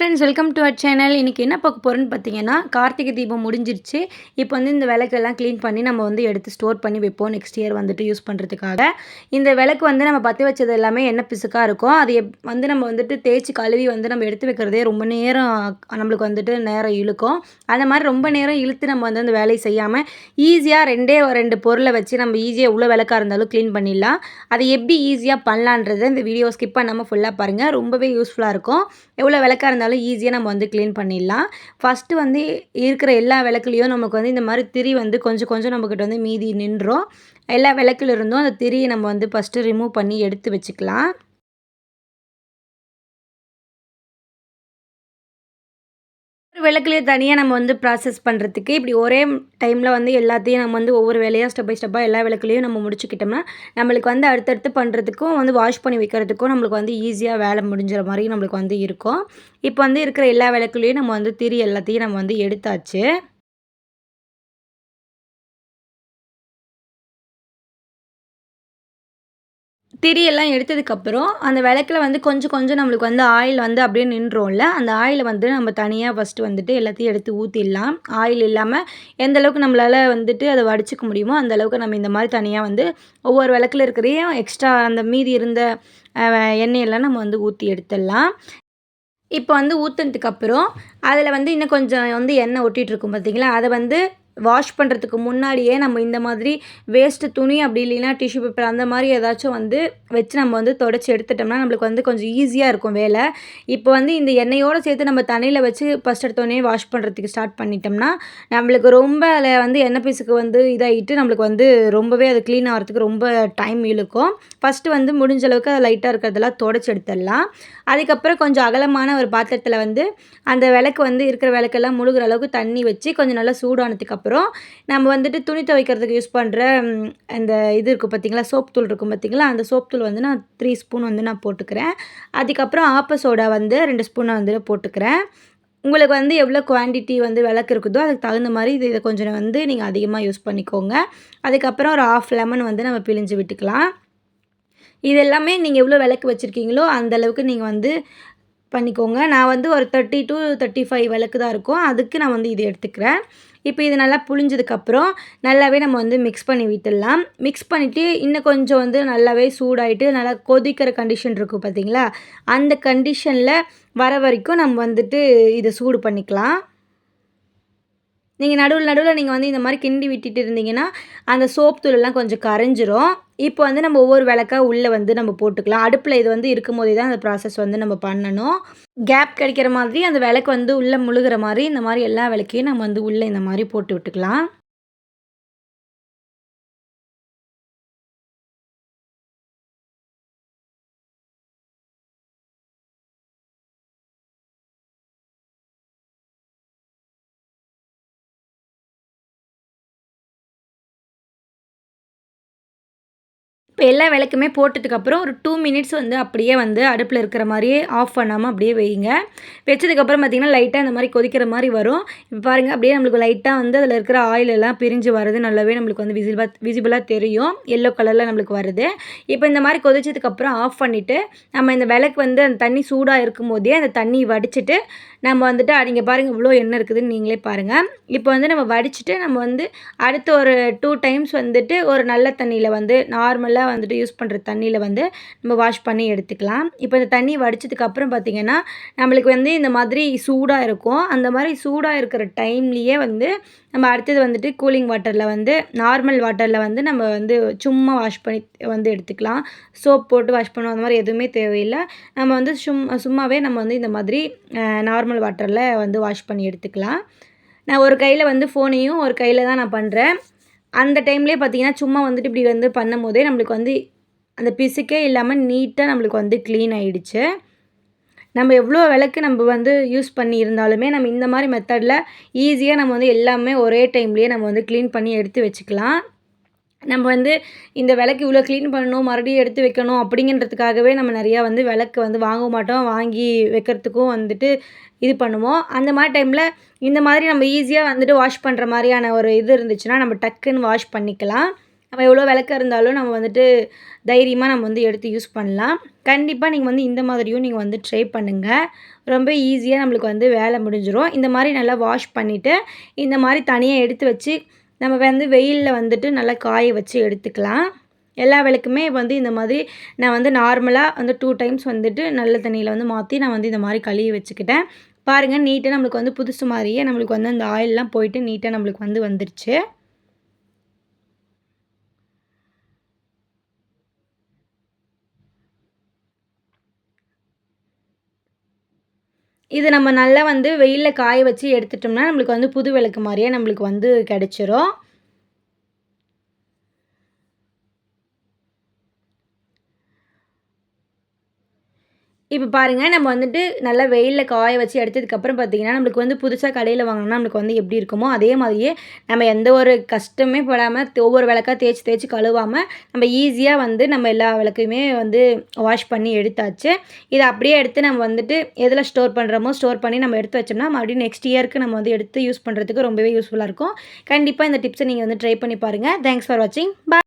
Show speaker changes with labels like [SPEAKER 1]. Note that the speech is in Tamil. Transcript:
[SPEAKER 1] Friends welcome to our channel இன்றைக்கி என்ன பார்க்க போகிறோன்னு பார்த்தீங்கன்னா கார்த்திகை தீபம் முடிஞ்சிருச்சு. இப்போ வந்து இந்த விளக்கெல்லாம் க்ளீன் பண்ணி நம்ம வந்து எடுத்து ஸ்டோர் பண்ணி வைப்போம் நெக்ஸ்ட் இயர் வந்துட்டு யூஸ் பண்ணுறதுக்காக இந்த விளக்கு வந்து நம்ம பற்றி வச்சது எல்லாமே என்ன பிசுக்காக இருக்கும் அது எப் வந்து நம்ம வந்துட்டு தேய்ச்சி கழுவி வந்து நம்ம எடுத்து வைக்கிறதே ரொம்ப நேரம் நம்மளுக்கு வந்துட்டு நேரம் இழுக்கும். அந்த மாதிரி ரொம்ப நேரம் இழுத்து நம்ம வந்து அந்த வேலையை செய்யாமல் ஈஸியாக ரெண்டே ரெண்டு பொருளை வச்சு நம்ம ஈஸியாக எவ்வளோ விளக்காக இருந்தாலும் க்ளீன் பண்ணிடலாம். அதை எப்படி ஈஸியாக பண்ணலான்றதை இந்த வீடியோ ஸ்கிப் பண்ணாமல் ஃபுல்லாக பாருங்கள் ரொம்பவே யூஸ்ஃபுல்லாக இருக்கும். எவ்வளோ விளக்காக இருந்தாலும் ஈஸியாக நம்ம வந்து க்ளீன் பண்ணிடலாம். ஃபஸ்ட்டு வந்து இருக்கிற எல்லா விளக்குலேயும் நமக்கு வந்து இந்த மாதிரி திரி வந்து கொஞ்சம் கொஞ்சம் நம்மக்கிட்ட வந்து மீதி நின்றோம். எல்லா விளக்குல இருந்தும் அந்த திரியை நம்ம வந்து ஃபஸ்ட்டு ரிமூவ் பண்ணி எடுத்து வச்சுக்கலாம். விளக்குலேயே தனியாக நம்ம வந்து ப்ராசஸ் பண்ணுறதுக்கு இப்படி ஒரே டைமில் வந்து எல்லாத்தையும் நம்ம வந்து ஒவ்வொரு வேலையாக ஸ்டெப் பை ஸ்டெப்பாக எல்லா விளக்குலேயும் நம்ம முடிச்சுக்கிட்டோம்னா நம்மளுக்கு வந்து அடுத்தடுத்து பண்ணுறதுக்கும் வந்து வாஷ் பண்ணி வைக்கிறதுக்கும் நம்மளுக்கு வந்து ஈஸியாக வேலை முடிஞ்சிற மாதிரி நம்மளுக்கு வந்து இருக்கும். இப்போ வந்து இருக்கிற எல்லா விளக்குலேயும் நம்ம வந்து திரி எல்லாத்தையும் நம்ம வந்து எடுத்தாச்சு. திரியெல்லாம் எடுத்ததுக்கப்புறம் அந்த விளக்கில் வந்து கொஞ்சம் கொஞ்சம் நம்மளுக்கு வந்து ஆயில் வந்து அப்படியே நின்றோம்ல அந்த ஆயிலை வந்து நம்ம தனியாக ஃபஸ்ட்டு வந்துட்டு எல்லாத்தையும் எடுத்து ஊற்றிடலாம் ஆயில் இல்லாமல் எந்த அளவுக்கு நம்மளால் வந்துட்டு அதை வடிச்சிக்க முடியுமோ அந்த அளவுக்கு நம்ம இந்த மாதிரி தனியாக வந்து ஒவ்வொரு விளக்கில் இருக்கிறதையும் எக்ஸ்ட்ரா அந்த மீதி இருந்த எண்ணெயெல்லாம் நம்ம வந்து ஊற்றி எடுத்துடலாம். இப்போ வந்து ஊற்றுனதுக்கப்புறம் அதில் வந்து இன்னும் கொஞ்சம் வந்து எண்ணெய் ஒட்டிகிட்ருக்கும் பார்த்தீங்களா அதை வந்து வாஷ் பண்ணுறதுக்கு முன்னாடியே நம்ம இந்த மாதிரி வேஸ்ட்டு துணி அப்படி இல்லைன்னா டிஷ்யூ பேப்பர் அந்த மாதிரி ஏதாச்சும் வந்து வச்சு நம்ம வந்து தொடச்சி எடுத்துட்டோம்னா நம்மளுக்கு வந்து கொஞ்சம் ஈஸியாக இருக்கும் வேலை. இப்போ வந்து இந்த எண்ணெயோடு சேர்த்து நம்ம தண்ணியில் வச்சு ஃபஸ்ட் எடுத்தோடனே வாஷ் பண்ணுறதுக்கு ஸ்டார்ட் பண்ணிட்டோம்னா நம்மளுக்கு ரொம்ப அதில் வந்து எண்ணெய் பீஸுக்கு வந்து இதாகிட்டு நம்மளுக்கு வந்து ரொம்பவே அது க்ளீன் ஆகிறதுக்கு ரொம்ப டைம் இழுக்கும். ஃபஸ்ட்டு வந்து முடிஞ்ச அளவுக்கு அதை லைட்டாக இருக்கிறதெல்லாம் தொடச்சி எடுத்துடலாம். அதுக்கப்புறம் கொஞ்சம் அகலமான ஒரு பாத்திரத்தில் வந்து அந்த விளக்கு வந்து இருக்கிற விளக்கெல்லாம் முழுகிற அளவுக்கு தண்ணி வச்சு கொஞ்சம் நல்லா சூடானதுக்கு அப்புறம் நம்ம வந்துட்டு துணி துவைக்கிறதுக்கு யூஸ் பண்ணுற அந்த இது இருக்குது பார்த்திங்களா சோப் தூள் இருக்கும் பார்த்திங்களா அந்த சோப் தூள் வந்து நான் த்ரீ ஸ்பூன் வந்து நான் போட்டுக்கிறேன். அதுக்கப்புறம் ஆப்ப சோடா வந்து ரெண்டு ஸ்பூன் வந்து போட்டுக்கிறேன். உங்களுக்கு வந்து எவ்வளோ குவான்டிட்டி வந்து விளக்கு இருக்குதோ அதுக்கு தகுந்த மாதிரி இது இதை கொஞ்சம் வந்து நீங்கள் அதிகமாக யூஸ் பண்ணிக்கோங்க. அதுக்கப்புறம் ஒரு ஆஃப் லெமன் வந்து நம்ம பிழிஞ்சு விட்டுக்கலாம். இது எல்லாமே நீங்கள் எவ்வளோ விளக்கு வச்சுருக்கீங்களோ அந்தளவுக்கு நீங்கள் வந்து பண்ணிக்கோங்க. நான் வந்து ஒரு தேர்ட்டி டு தேர்ட்டி ஃபைவ் விளக்கு தான் இருக்கும். அதுக்கு நான் வந்து இது எடுத்துக்கிறேன். இப்போ இது நல்லா புழிஞ்சதுக்கப்புறம் நல்லாவே நம்ம வந்து மிக்ஸ் பண்ணி விட்டுடலாம். மிக்ஸ் பண்ணிவிட்டு இன்னும் கொஞ்சம் வந்து நல்லாவே சூடாகிட்டு நல்லா கொதிக்கிற கண்டிஷன் இருக்கும் பார்த்தீங்களா அந்த கண்டிஷனில் வர வரைக்கும் நம்ம வந்துட்டு இதை சூடு பண்ணிக்கலாம். நீங்கள் நடுவில் நடுவில் நீங்கள் வந்து இந்த மாதிரி கிண்டி விட்டுட்டு இருந்தீங்கன்னா அந்த சோப் தூளெல்லாம் கொஞ்சம் கரைஞ்சிரும். இப்போ வந்து நம்ம ஒவ்வொரு விளக்காக உள்ளே வந்து நம்ம போட்டுக்கலாம். அடுப்பில் இது வந்து இருக்கும் போதே தான் அந்த ப்ராசஸ் வந்து நம்ம பண்ணணும். கேப் கிடைக்கிற மாதிரி அந்த விளக்கு வந்து உள்ளே முழுகிற மாதிரி இந்த மாதிரி எல்லா விளக்கையும் நம்ம வந்து உள்ளே இந்த மாதிரி போட்டு விட்டுக்கலாம். இப்போ எல்லா விளக்குமே போட்டதுக்கப்புறம் ஒரு டூ மினிட்ஸ் வந்து அப்படியே வந்து அடுப்பில் இருக்கிற மாதிரியே ஆஃப் பண்ணாமல் அப்படியே வைங்க. வச்சதுக்கப்புறம் பார்த்திங்கன்னா லைட்டாக இந்த மாதிரி கொதிக்கிற மாதிரி வரும். இப்போ பாருங்கள் அப்படியே நம்மளுக்கு லைட்டாக வந்து அதில் இருக்கிற ஆயில் எல்லாம் பிரிஞ்சு வருது நல்லாவே நம்மளுக்கு வந்து விசிபிளாக விசிபிளாக தெரியும். எல்லோ கலரில் நம்மளுக்கு வருது. இப்போ இந்த மாதிரி கொதிச்சதுக்கப்புறம் ஆஃப் பண்ணிவிட்டு நம்ம இந்த விளக்கு வந்து அந்த தண்ணி சூடாக இருக்கும் போதே அந்த தண்ணி வடிச்சிட்டு நம்ம வந்துட்டு நீங்கள் பாருங்கள் இவ்வளோ எண்ணெய் இருக்குதுன்னு நீங்களே பாருங்கள் இப்போ வந்து நம்ம வடிச்சிட்டு நம்ம வந்து அடுத்த ஒரு டூ டைம்ஸ் வந்துட்டு ஒரு நல்ல தண்ணியில் வந்து நார்மலாக வந்துட்டு யூஸ் பண்ணுற தண்ணியில் வந்து நம்ம வாஷ் பண்ணி எடுத்துக்கலாம். இப்போ இந்த தண்ணி வடித்ததுக்கப்புறம் பார்த்திங்கன்னா நம்மளுக்கு வந்து இந்த மாதிரி சூடாக இருக்கும். அந்த மாதிரி சூடாக இருக்கிற டைம்லேயே வந்து நம்ம அடுத்தது வந்துட்டு கூலிங் வாட்டரில் வந்து நார்மல் வாட்டரில் வந்து நம்ம வந்து சும்மா வாஷ் பண்ணி வந்து எடுத்துக்கலாம். சோப் போட்டு வாஷ் பண்ணுவோம். அந்த மாதிரி எதுவுமே தேவையில்லை. நம்ம வந்து சும்மா சும்மாவே நம்ம வந்து இந்த மாதிரி நார்மல் வாட்டரில் வந்து வாஷ் பண்ணி எடுத்துக்கலாம். நான் ஒரு கையில் வந்து ஃபோனையும் ஒரு கையில் தான் நான் பண்ணுறேன் அந்த டைம்லேயே பார்த்தீங்கன்னா சும்மா வந்துட்டு இப்படி வந்து பண்ணும் போதே நம்மளுக்கு வந்து அந்த பிசுக்கே இல்லாமல் நீட்டாக நம்மளுக்கு வந்து க்ளீன் ஆகிடுச்சு நம்ம எவ்வளோ விளக்கு நம்ம வந்து யூஸ் பண்ணி இருந்தாலுமே நம்ம இந்த மாதிரி மெத்தடில் ஈஸியாக நம்ம வந்து எல்லாமே ஒரே டைம்லேயே நம்ம வந்து க்ளீன் பண்ணி எடுத்து வச்சுக்கலாம். நம்ம வந்து இந்த விளக்கு இவ்வளோ க்ளீன் பண்ணணும் மறுபடியும் எடுத்து வைக்கணும் அப்படிங்கிறதுக்காகவே நம்ம நிறையா வந்து விளக்கு வந்து வாங்க மாட்டோம். வாங்கி வைக்கிறதுக்கும் வந்துட்டு இது பண்ணுவோம். அந்த மாதிரி டைமில் இந்த மாதிரி நம்ம ஈஸியாக வந்துட்டு வாஷ் பண்ணுற மாதிரியான ஒரு இது இருந்துச்சுன்னா நம்ம டக்குன்னு வாஷ் பண்ணிக்கலாம். நம்ம எவ்வளோ விளக்கு இருந்தாலும் நம்ம வந்துட்டு தைரியமாக நம்ம வந்து எடுத்து யூஸ் பண்ணலாம். கண்டிப்பாக நீங்கள் வந்து இந்த மாதிரியும் நீங்கள் வந்து ட்ரை பண்ணுங்கள் ரொம்ப ஈஸியாக நம்மளுக்கு வந்து வேலை முடிஞ்சிடும் இந்த மாதிரி நல்லா வாஷ் பண்ணிவிட்டு இந்த மாதிரி தனியாக எடுத்து வச்சு நம்ம வந்து வெயிலில் வந்துட்டு நல்லா காய வச்சு எடுத்துக்கலாம். எல்லா விளக்குமே வந்து இந்த மாதிரி நான் வந்து நார்மலாக வந்து டூ டைம்ஸ் வந்துட்டு நல்ல தண்ணியில் வந்து மாற்றி நான் வந்து இந்த மாதிரி கழுவி வச்சுக்கிட்டேன். பாருங்கள் நீட்டாக நம்மளுக்கு வந்து புதுசு மாதிரியே நம்மளுக்கு வந்து அந்த ஆயிலெலாம் போயிட்டு நீட்டாக நம்மளுக்கு வந்து வந்துருச்சு. இது நம்ம நல்லா வந்து வெயிலில் காய வச்சு எடுத்துட்டோம்னா நம்மளுக்கு வந்து புது விளக்கு மாதிரியே நம்மளுக்கு வந்து கிடச்சிரும். இப்போ பாருங்கள் நம்ம வந்துட்டு நல்லா வெயிலில் காய வச்சு எடுத்ததுக்கப்புறம் பார்த்திங்கன்னா நம்மளுக்கு வந்து புதுசாக கடையில் வாங்கினோம்னா நம்மளுக்கு வந்து எப்படி இருக்குமோ அதே மாதிரியே நம்ம எந்த ஒரு கஷ்டமே படாமல் ஒவ்வொரு விளக்காக தேய்ச்சி தேய்ச்சி கழுவாமல் நம்ம ஈஸியாக வந்து நம்ம எல்லா விளக்கையுமே வந்து வாஷ் பண்ணி எடுத்தாச்சு. இதை அப்படியே எடுத்து நம்ம வந்துட்டு எதில் ஸ்டோர் பண்ணுறோமோ ஸ்டோர் பண்ணி நம்ம எடுத்து வச்சோம்னா மறுபடியும் நெக்ஸ்ட் இயருக்கு நம்ம வந்து எடுத்து யூஸ் பண்ணுறதுக்கு ரொம்பவே யூஸ்ஃபுல்லாக இருக்கும். கண்டிப்பாக இந்த டிப்ஸை நீங்கள் வந்து ட்ரை பண்ணி பாருங்கள் தேங்க்ஸ் ஃபார் வாட்சிங் பாய்